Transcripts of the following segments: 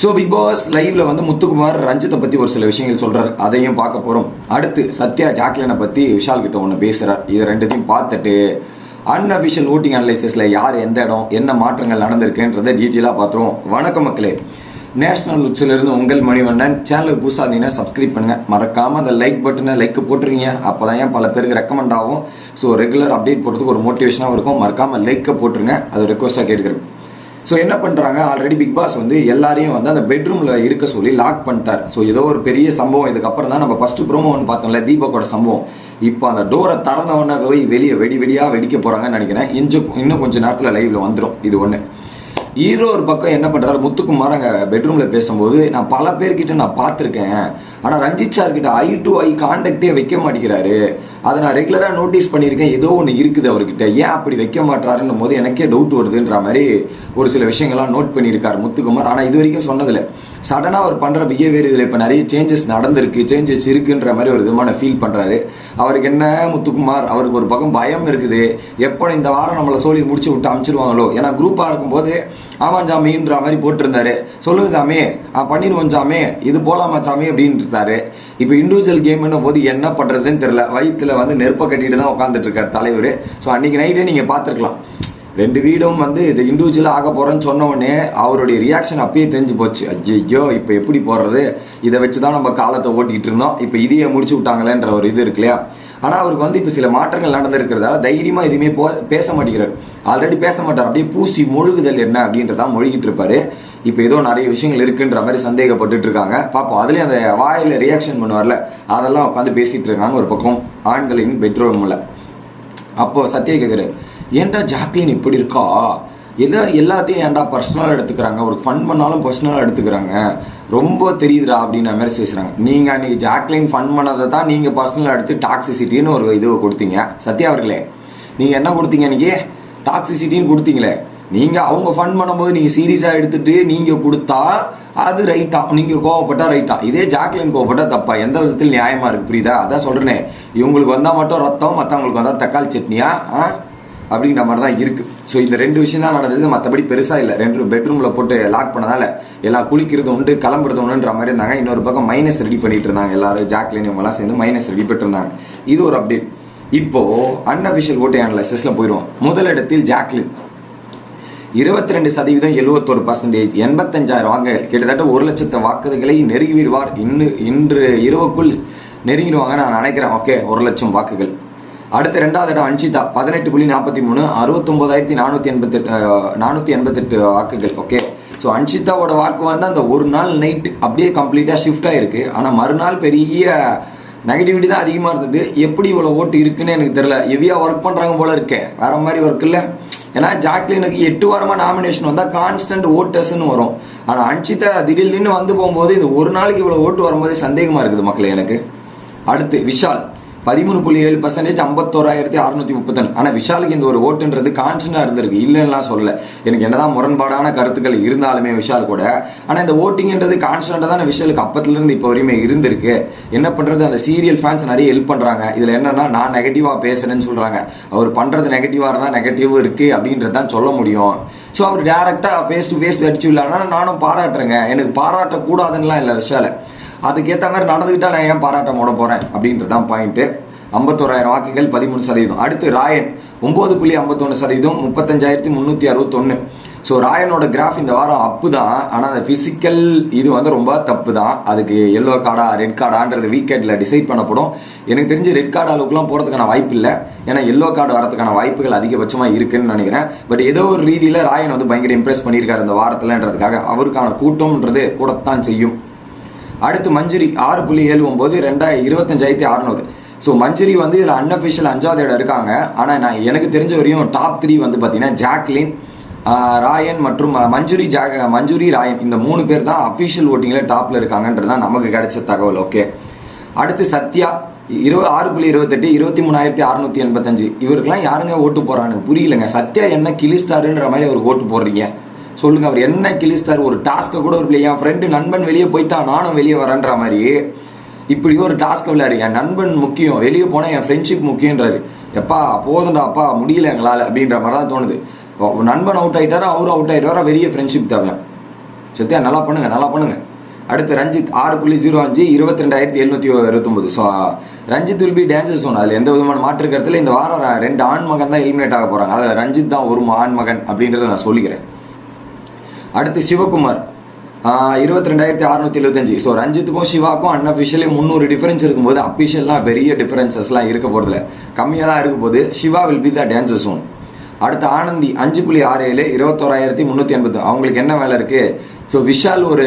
So big pass லைவ்ல வந்து முத்துக்குமார் ரஞ்சித்தை பத்தி ஒரு சில விஷயங்கள் சொல்றாரு. அதையும் பார்க்க போறோம். அடுத்து சத்யா ஜாக்லினை பத்தி விஷால் கிட்ட ஒன்று பேசுறார். இது ரெண்டுத்தையும் பார்த்துட்டு அன்அபிஷியல் ஓட்டிங் அனலைசிஸ்ல யார் எந்த இடம் என்ன மாற்றங்கள் நடந்திருக்குன்றதை டீட்டெயிலாக பார்த்துருவோம். வணக்கம் மக்களே. நேஷனல் இருந்து உங்கள் மணிவண்ணன். சேனலுக்கு புதுசாக இருந்தீங்கன்னா சப்ஸ்கிரைப் பண்ணுங்க. மறக்காம அந்த லைக் பட்டனை லைக் போட்டுருங்க அப்பதான் ஏன் பல பேருக்கு ரெக்கமெண்ட் ஆகும். ஸோ ரெகுலர் அப்டேட் போடுறதுக்கு ஒரு மோட்டிவேஷனாக இருக்கும். மறக்காம லைக்கை போட்டுருங்க. அது ரெக்வஸ்ட்டாக கேட்டுக்கிறேன். ஸோ என்ன பண்ணுறாங்க ஆல்ரெடி பிக் பாஸ் வந்து எல்லாரையும் வந்து அந்த பெட்ரூமில் இருக்க சொல்லி லாக் பண்ணிட்டார். ஸோ ஏதோ ஒரு பெரிய சம்பவம். இதுக்கப்புறம் தான் நம்ம ஃபஸ்ட்டு ப்ரோமோ ஒன்று பார்த்தோம்ல தீபக்கோட சம்பவம். இப்போ அந்த டோரை திறந்தவொன்னே போய் வெளியே வெடி வெடியாக வெடிக்க போகிறாங்கன்னு நினைக்கிறேன். இன்னும் இன்னும் கொஞ்சம் நேரத்தில் லைவில் வந்துடும் இது ஒன்று ஹீரோ ஒரு பக்கம் என்ன பண்றாரு? முத்துக்குமார் அங்க பெட்ரூம்ல பேசும்போது நான் பல பேர்கிட்ட நான் பார்த்துருக்கேன். ஆனா ரஞ்சித் சார் கிட்ட ஐ டு ஐ கான்டாக்டே வைக்க மாட்டேங்கிறாரு. அதை நான் ரெகுலரா நோட்டீஸ் பண்ணியிருக்கேன். ஏதோ ஒன்று இருக்குது அவர்கிட்ட. ஏன் அப்படி வைக்க மாட்டாருன்னும் போது எனக்கே டவுட் வருதுன்ற மாதிரி ஒரு சில விஷயங்கள்லாம் நோட் பண்ணியிருக்காரு முத்துக்குமார். ஆனா இது வரைக்கும் சொன்னதில்லை. சடனா அவர் பண்ற பிஹேவியர் இதுல இப்ப நிறைய சேஞ்சஸ் நடந்திருக்கு. சேஞ்சஸ் இருக்குன்ற மாதிரி ஒரு விதமான ஃபீல் பண்றாரு. அவருக்கு என்ன முத்துக்குமார்? அவருக்கு ஒரு பக்கம் பயம் இருக்குது. எப்போ இந்த வாரம் நம்மளை சோழி முடிச்சு விட்டு அமிச்சிருவாங்களோ? ஏன்னா குரூப்பா இருக்கும்போது ஆமாம் சாமின்ற மாதிரி போட்டிருந்தாரு. சொல்லுங்க சாமி பண்ணிடுவோம் சாமி இது போலாமா சாமி அப்படின்னு இருந்தாரு இப்போ இண்டிவிஜுவல் கேம்னு போது என்ன பண்ணுறதுன்னு தெரியல. வயிற்றுல வந்து நெருப்பை கட்டிட்டு தான் உட்காந்துட்டு இருக்கார் தலைவர். ஸோ அன்னைக்கு நைட்டே நீங்கள் பார்த்துருக்கலாம். ரெண்டு வீடும் வந்து இது இண்டிவிஜுவலாக ஆக போகிறோன்னு சொன்ன உடனே அவருடைய ரியாக்ஷன் அப்பயே தெரிஞ்சு போச்சு. ஐயோ இப்போ எப்படி போடுறது இதை வச்சு தான் நம்ம காலத்தை ஓட்டிகிட்டு இருந்தோம். இப்போ இதையே முடிச்சு விட்டாங்களேன்ற ஒரு இது இருக்கு இல்லையா? ஆனால் அவருக்கு வந்து இப்போ சில மாற்றங்கள் நடந்திருக்கிறதால தைரியமாக எதுவுமே போ பேச மாட்டேங்கிறார். ஆல்ரெடி பேச மாட்டார். அப்படியே பூசி மொழுகுதல் என்ன அப்படின்றதா மொழிகிட்டு இருப்பாரு. இப்போ ஏதோ நிறைய விஷயங்கள் இருக்குன்ற மாதிரி சந்தேகப்பட்டுட்டு இருக்காங்க. பார்ப்போம் அதுலேயும் அந்த வாயில் ரியாக்ஷன் பண்ணுவார்ல அதெல்லாம் உட்காந்து பேசிகிட்டு இருக்காங்க ஒரு பக்கம். ஆண்களின் பெட்ரூம்ல அப்போ சத்யா கேட்குறாரு ஏன்டா ஜாக்லின் இப்படி இருக்கா? எல்லா எல்லாத்தையும் ஏன்டா பர்சனலாக எடுத்துக்கிறாங்க? ஒரு ஃபன் பண்ணாலும் பர்சனலாக எடுத்துக்கிறாங்க. ரொம்ப தெரியுதுடா அப்படின்ற மாதிரி பேசுகிறாங்க நீங்கள் அன்றைக்கி ஜாக்லின் ஃபன் பண்ணதை தான் நீங்கள் பர்சனலாக எடுத்து டாக்ஸிசிட்டின்னு ஒரு இது கொடுத்தீங்க. சத்யா அவர்களே நீங்கள் என்ன கொடுத்தீங்க அன்றைக்கி டாக்ஸிசிட்டின்னு கொடுத்தீங்களே. நீங்கள் அவங்க ஃபன் பண்ணும்போது நீங்கள் சீரியஸாக எடுத்துட்டு நீங்கள் கொடுத்தா அது ரைட்டா நீங்கள் கோவப்பட்டா ரைட்டா இதே ஜாக்லின் கோவப்பட்டா தப்பா? எந்த விதத்தில் நியாயமாக இருக்கு? புரியுதா? அதான் சொல்கிறேனே இவங்களுக்கு வந்தால் மட்டும் ரத்தம் மற்றவங்களுக்கு வந்தால் தக்காளி சட்னியா? ஆ? அப்படிங்கிற மாதிரி தான் இருக்கு. ஸோ இந்த ரெண்டு விஷயம் தான் நடந்தது. மற்றபடி பெருசாக இல்லை. ரெண்டு பெட்ரூம்ல போட்டு லாக் பண்ணதால எல்லாம் குளிக்கிறது உண்டு கிளம்புறது உண்டுன்ற மாதிரி இருந்தாங்க. இன்னொரு பக்கம் மைனஸ் ரெடி பண்ணிட்டு இருந்தாங்க. எல்லாரும் ஜாக்லின் இவங்கெல்லாம் சேர்ந்து மைனஸ் ரெடி பண்ணிருந்தாங்க இது ஒரு அப்டேட் இப்போ அன்அபிஷியல் ஓட்டை அனலைசிஸ்ல போயிடுவோம் முதலிடத்தில் ஜாக்லின். இருபத்தி ரெண்டு சதவீதம் எழுபத்தொரு பர்சன்டேஜ் எண்பத்தஞ்சாயிரம் வாங்க. கிட்டத்தட்ட ஒரு லட்சத்து வாக்குகளை நெருங்கிவிடுவார். இன்னு இன்று இரவுக்குள் நெருங்கிடுவாங்க நான் நினைக்கிறேன். ஓகே ஒரு லட்சம் வாக்குகள். அடுத்து ரெண்டாவது இடம் அன்ஷிதா. பதினெட்டு புள்ளி நாற்பத்தி மூணு அறுபத்தொம்போதாயிரத்தி நானூற்றி எண்பத்தெட்டு நானூற்றி எண்பத்தெட்டு வாக்குகள். ஓகே ஸோ அன்ஷிதாவோட வாக்கு வந்து அந்த ஒரு நாள் நைட் அப்படியே கம்ப்ளீட்டாக ஷிஃப்ட் ஆயிருக்கு. ஆனால் மறுநாள் பெரிய நெகட்டிவிட்டி தான் அதிகமாக இருந்தது. எப்படி இவ்வளோ ஓட்டு இருக்குன்னு எனக்கு தெரியல. ஹெவியாக ஒர்க் பண்ணுறாங்க போல இருக்கே. வேற மாதிரி ஒர்க் இல்லை. ஏன்னா ஜாக்லினுக்கு எட்டு வாரமாக நாமினேஷன் வந்தால் கான்ஸ்டன்ட் ஓட்டர்ஸ்னு வரும். ஆனால் அன்ஷிதா திடீர்னு வந்து போகும்போது இந்த ஒரு நாளைக்கு இவ்வளோ ஓட்டு வரும்போது சந்தேகமாக இருக்குது மக்களே எனக்கு. அடுத்து விஷால். பதிமூணு புள்ளி ஏழு பர்சன்டேஜ் ஐம்பத்தோராயிரத்தி அறுநூத்தி முப்பத்தொன்னு. ஆனால் விஷாலுக்கு இந்த ஒரு ஓட்டுன்றது கான்ஸ்டன்டாக இருந்திருக்கு. இல்லைன்னுலாம் சொல்லல. எனக்கு என்னதான் முரண்பாடான கருத்துக்கள் இருந்தாலுமே விஷால் கூட ஆனால் இந்த ஓட்டிங்ன்றது கான்ஸ்டன்டாக தான் விஷாலுக்கு அப்பத்துலேருந்து இப்போ வரையுமே இருந்திருக்கு. என்ன பண்ணுறது அந்த சீரியல் ஃபேன்ஸ் நிறைய ஹெல்ப் பண்ணுறாங்க இதில் என்னன்னா நான் நெகட்டிவாக பேசுறேன்னு சொல்கிறாங்க அவர் பண்ணுறது நெகட்டிவாக இருந்தால் நெகட்டிவ் இருக்கு அப்படின்றது தான் சொல்ல முடியும். ஸோ அவர் டேரெக்டாக ஃபேஸ் டு ஃபேஸ் அடிச்சு விடலான்னா நானும் பாராட்டுறேங்க. எனக்கு பாராட்டக்கூடாதுன்னுலாம் இல்லை விஷால. அதுக்கேற்ற மாதிரி நடந்துக்கிட்டா நான் ஏன் பாராட்டம் போட போறேன்? அப்படின்றது தான் பாயிண்ட்டு ஐம்பத்தோராயிரம் வாக்குகள் பதிமூணு சதவீதம். அடுத்து ராயன் ஒன்பது புள்ளி ஐம்பத்தொன்று சதவீதம் முப்பத்தஞ்சாயிரத்தி முந்நூற்றி அறுபத்தொன்று ஸோ ராயனோட கிராஃப் இந்த வாரம் அப்பு தான் ஆனால் அந்த ஃபிசிக்கல் இது வந்து ரொம்ப தப்பு தான் அதுக்கு எல்லோ கார்டா ரெட் கார்டான்றது வீக்கெண்டில் டிசைட் பண்ணப்படும். எனக்கு தெரிஞ்சு ரெட் கார்டு அளவுக்குலாம் போகிறதுக்கான வாய்ப்பு இல்லை. ஏன்னா எல்லோ கார்டு வரதுக்கான வாய்ப்புகள் அதிகபட்சமாக இருக்குன்னு நினைக்கிறேன். பட் ஏதோ ஒரு ரீதியில் ராயன் வந்து பயங்கர இம்ப்ரெஸ் பண்ணியிருக்காரு இந்த வாரத்தில்ன்றதுக்காக. அவருக்கான கூட்டம்ன்றது கூடத்தான் செய்யும். அடுத்து மஞ்சுரி ஆறு புள்ளி ஏழு ஒம்பது ரெண்டாயிரம் இருபத்தஞ்சாயிரத்தி அறுநூறு. ஸோ மஞ்சுரி வந்து இதில் அன்அஃபிஷியல் அஞ்சாவது இடம் இருக்காங்க. ஆனால் நான் எனக்கு தெரிஞ்ச வரையும் டாப் த்ரீ வந்து பார்த்தீங்கன்னா ஜாக்லின் ராயன் மற்றும் மஞ்சுரி ஜாக மஞ்சுரி ராயன். இந்த மூணு பேர் தான் அஃபிஷியல் ஓட்டிங்கில் டாப்பில் இருக்காங்கன்றது தான் நமக்கு கிடைச்ச தகவல். ஓகே அடுத்து சத்யா இருபது ஆறு புள்ளி இருபத்தெட்டு இருபத்தி மூணாயிரத்தி அறுநூத்தி எண்பத்தஞ்சு. இவருக்கெல்லாம் யாருங்க ஓட்டு போகிறான்னு புரியலங்க. சத்யா என்ன கிளிஸ்டாருன்ற மாதிரி அவர் ஓட்டு போடுறீங்க. சொல்லுங்க அவர் என்ன கிளிஸ்டார் ஒரு டாஸ்க்கை கூட ஒரு என் ஃப்ரெண்டு நண்பன் வெளியே போயிட்டான் நானும் வெளியே வரேன்ற மாதிரி. இப்படி ஒரு டாஸ்க் விளையாடு என் நண்பன் முக்கியம் வெளியே போனால் என் ஃப்ரெண்ட்ஷிப் முக்கியன்றாரு. எப்பா போதும்டா அப்பா முடியல எங்களால் அப்படின்ற மாதிரி தான் தோணுது நண்பன் அவுட் ஆகிட்டாரா அவரும் அவுட் ஆயிட்டாரா பெரிய ஃப்ரெண்ட்ஷிப் தேவை. சத்தியா நல்லா பண்ணுங்க நல்லா பண்ணுங்க. அடுத்து ரஞ்சித் ஆறு புள்ளி ஜீரோ அஞ்சு இருபத்தி ரெண்டாயிரத்தி எழுநூத்தி இருபத்தொன்பது so Ranjith will be dancer zone அதில் எந்த விதமான மாற்று கருத்தில் இந்த வாரம் ரெண்டு ஆண் மகன் தான் எலிமினேட் ஆக போகிறாங்க அதில் ரஞ்சித் தான் ஒரு ஆண் மகன் அப்படின்றத நான் சொல்லிக்கிறேன். அடுத்து சிவகுமார். இருபத்தி ரெண்டாயிரத்தி அறுநூத்தி எழுபத்தஞ்சு ஸோ ரஞ்சித்துக்கும் சிவாக்கும் அன்அஃபிஷியலி முந்நூறு டிஃபரன்ஸ் இருக்கும்போது அஃபிஷியல்லாம் பெரிய டிஃபரன்சஸ்லாம் இருக்க போகிறதுல கம்மியாக தான் இருக்க போது Siva will be the dancer one அடுத்து ஆனந்தி அஞ்சு புள்ளி ஆறு ஏழு இருபத்தோராயிரத்தி முந்நூற்றி எண்பது அவங்களுக்கு என்ன வேலை இருக்குது ஸோ விஷால் ஒரு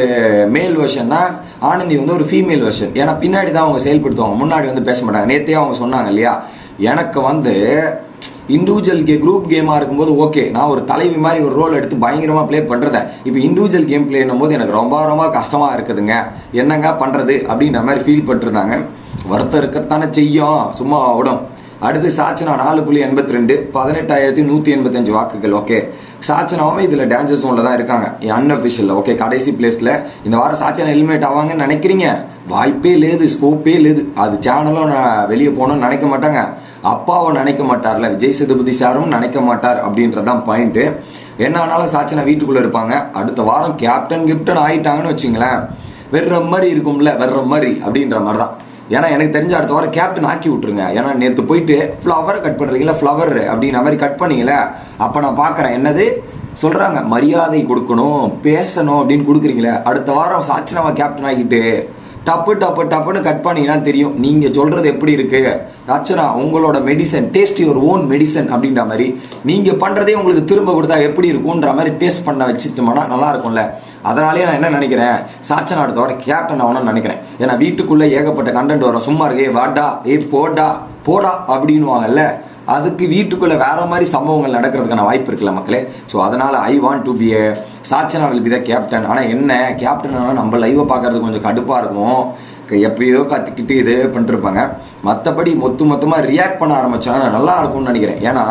மேல் வருஷன்னா ஆனந்தி வந்து ஒரு ஃபீமேல் வருஷன் ஏன்னா பின்னாடி தான் அவங்க செயல்படுத்துவாங்க. முன்னாடி வந்து பேச மாட்டாங்க. நேற்றே அவங்க சொன்னாங்க இல்லையா? எனக்கு வந்து இண்டிவிஜுவல் கே குரூப் கேமாக இருக்கும்போது ஓகே நான் ஒரு தலைவி மாதிரி ஒரு ரோல் எடுத்து பயங்கரமாக ப்ளே பண்ணுறேன் இப்போ இண்டிவிஜுவல் கேம் பிளேன்னும் போது எனக்கு ரொம்ப ரொம்ப கஷ்டமாக இருக்குதுங்க. என்னங்க பண்ணுறது அப்படின்ற மாதிரி ஃபீல் பண்ணிருந்தாங்க வருத்தம் இருக்கத்தானே செய்யும். சும்மா விடும் அடுத்து சாச்சனா நாலு புள்ளி எண்பத்தி ரெண்டு பதினெட்டாயிரத்தி நூற்றி எண்பத்தஞ்சு வாக்குகள். ஓகே. சாச்சனாவும் இதில் டேஞ்சர் ஜோனில் தான் இருக்காங்க. அன்அஃபிஷியல் ஓகே கடைசி பிளேஸில் இந்த வாரம் சாச்சனா எலிமினேட் ஆவாங்கன்னு நினைக்கிறீங்க. வாய்ப்பே லேது ஸ்கோப்பே லேது அது சேனலும் நான் வெளியே போகணும்னு நினைக்க மாட்டாங்க. அப்பாவை நினைக்க மாட்டார்ல. விஜய் சேதுபதி சாரும் நினைக்க மாட்டார் அப்படின்றதான் பாயிண்ட் என்ன ஆனாலும் சாச்சனா வீட்டுக்குள்ள இருப்பாங்க. அடுத்த வாரம் கேப்டன் கிப்டன் ஆயிட்டாங்கன்னு வச்சுங்களேன். வெறுற மாதிரி இருக்கும்ல வெறுற மாதிரி அப்படின்ற மாதிரி தான் ஏன்னா எனக்கு தெரிஞ்ச அடுத்த வாரம் கேப்டன் ஆக்கி விட்டுருங்க. ஏன்னா நேற்று போயிட்டு ஃப்ளவர் கட் பண்றீங்களா ஃப்ளவர் அப்படின்ற மாதிரி கட் பண்ணீங்களே அப்போ நான் பார்க்குறேன் என்னது? சொல்றாங்க மரியாதை கொடுக்கணும் பேசணும் அப்படின்னு கொடுக்குறீங்களே. அடுத்த வாரம் சாச்சனாவா கேப்டன் ஆகிட்டு? டப்பு டப்பு டப்புன்னு கட் பண்ணீங்கன்னா தெரியும். நீங்க சொல்றது எப்படி இருக்கு? ரச்சனா உங்களோட medicine taste your own medicine அப்படின்ற மாதிரி. நீங்க பண்றதே உங்களுக்கு திரும்ப கொடுத்தா எப்படி இருக்கும்ன்ற மாதிரி டேஸ்ட் பண்ண வச்சுட்டோம்னா நல்லா இருக்கும்ல. அதனாலேயே நான் என்ன நினைக்கிறேன்? சாச்சனா அடுத்த வாரம் கேப்டன் ஆகணும்னு நினைக்கிறேன். ஏன்னா வீட்டுக்குள்ள ஏகப்பட்ட கண்டென்ட் வரும். சும்மா இருக்கே வாடா ஏ போடா போடா அப்படின்னுவாங்கல்ல. அதுக்கு வீட்டுக்குள்ள வேற மாதிரி சம்பவங்கள் நடக்கிறதுக்கான வாய்ப்பு இருக்குல்ல மக்களே? ஸோ அதனால I want to be a Sachana will be the captain ஆனால் என்ன? கேப்டன் ஆனால் நம்ம லைவை பார்க்கறது கொஞ்சம் கடுப்பாக இருக்கும். எப்பயோ கத்திக்கிட்டு இது பண்ணிருப்பாங்க. மற்றபடி மொத்த மொத்தமாக ரியாக்ட் பண்ண ஆரம்பிச்சாங்கன்னா நல்லா இருக்கும்னு நினைக்கிறேன். ஏன்னா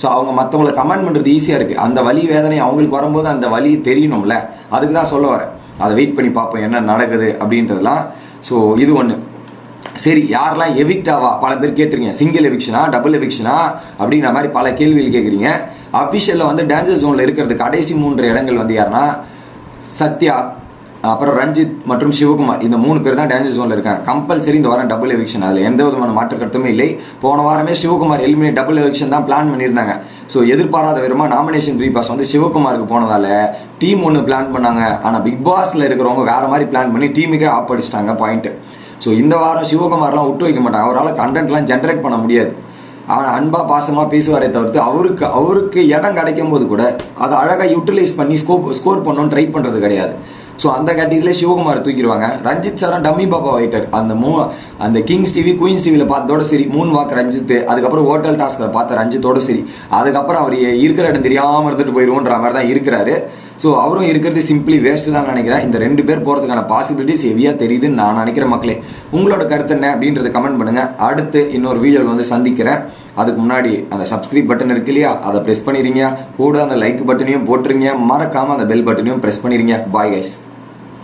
ஸோ அவங்க மற்றவங்களை கமெண்ட் பண்ணுறது ஈஸியாக இருக்குது அந்த வலி வேதனை அவங்களுக்கு வரும்போது அந்த வலி தெரியணும்ல. அதுக்கு தான் சொல்ல வரேன். அதை வெயிட் பண்ணி பார்ப்போம் என்ன நடக்குது அப்படின்றதெல்லாம். ஸோ இது ஒன்று சரி யாரெல்லாம் எவிக்ட் ஆவா? பல பேர் கேட்டிருக்கீங்க சிங்கிள் எவிக்ஷனா டபுள் எவிக்ஷனா அப்படின்ற மாதிரி பல கேள்விகள் கேட்குறீங்க. அஃபிஷியலில் வந்து டேஞ்சர் ஜோனில் இருக்கிறது கடைசி மூன்று இடங்கள் வந்து யாருன்னா சத்யா அப்புறம் ரஞ்சித் மற்றும் சிவகுமார். இந்த மூணு பேர் தான் டேஞ்சர் ஜோனில் இருக்காங்க. கம்பல்சரி இந்த வாரம் டபுள் எவிக்ஷன் அதில் எந்த விதமான மாற்று கருத்துமே இல்லை. போன வாரமே சிவகுமார் எலிமினேட் டபுள் எவிக்ஷன் தான் பிளான் பண்ணியிருந்தாங்க. ஸோ எதிர்பாராத விதமாக நாமினேஷன் ஃப்ரீ பாஸ் வந்து சிவகுமாருக்கு போனதால டீம் ஒன்று பிளான் பண்ணாங்க. ஆனால் பிக் பாஸில் இருக்கிறவங்க வேற மாதிரி பிளான் பண்ணி டீமுக்கே ஆப் அடிச்சிட்டாங்க பாயிண்ட் ஸோ இந்த வாரம் சிவகுமார்லாம் விட்டு வைக்க மாட்டாங்க. அவரால் கண்டென்ட்லாம் ஜென்ரேட் பண்ண முடியாது. அவர் அன்பாக பாசமாக பேசுவாரே தவிர்த்து அவருக்கு அவருக்கு இடம் கிடைக்கும் போது கூட அதை அழகாக யூட்டிலைஸ் பண்ணி ஸ்கோப் ஸ்கோர் பண்ணணும்னு ட்ரை பண்ணுறது கிடையாது. ஸோ அந்த கேட்டகரியில சிவகுமார் தூக்கிடுவாங்க. ரஞ்சித் சாரும் டம்மி பாபா வைட்டர் அந்த மூ அந்த கிங்ஸ் டிவி குயின்ஸ் டிவியில் பார்த்ததோட சரி மூன் வாக் ரஞ்சித் அதுக்கப்புறம் ஹோட்டல் டாஸ்கில் பார்த்த ரஞ்சித்தோட சரி அதுக்கப்புறம் அவர் இருக்கிற இடம் தெரியாமல் இருந்துட்டு போயிடுவோன்ற மாதிரி தான் இருக்கிறாரு. ஸோ அவரும் இருக்கிறது சிம்பிளி வேஸ்ட் தான் நினைக்கிறேன். இந்த ரெண்டு பேர் போகிறதுக்கான பாசிபிலிட்டிஸ் ஹெவியாக தெரியுதுன்னு நான் நினைக்கிறேன் மக்களே. உங்களோட கருத்து என்ன அப்படின்றத கமெண்ட் பண்ணுங்கள் அடுத்து இன்னொரு வீடியோவில் வந்து சந்திக்கிறேன். அதுக்கு முன்னாடி அந்த சப்ஸ்கிரைப் பட்டன் இருக்கு இல்லையா? அதை ப்ரெஸ் பண்ணிடுங்க. கூட அந்த லைக் பட்டனையும் போட்டுருங்க. மறக்காமல் அந்த பெல் பட்டனையும் ப்ரெஸ் பண்ணிடுங்க. Bye guys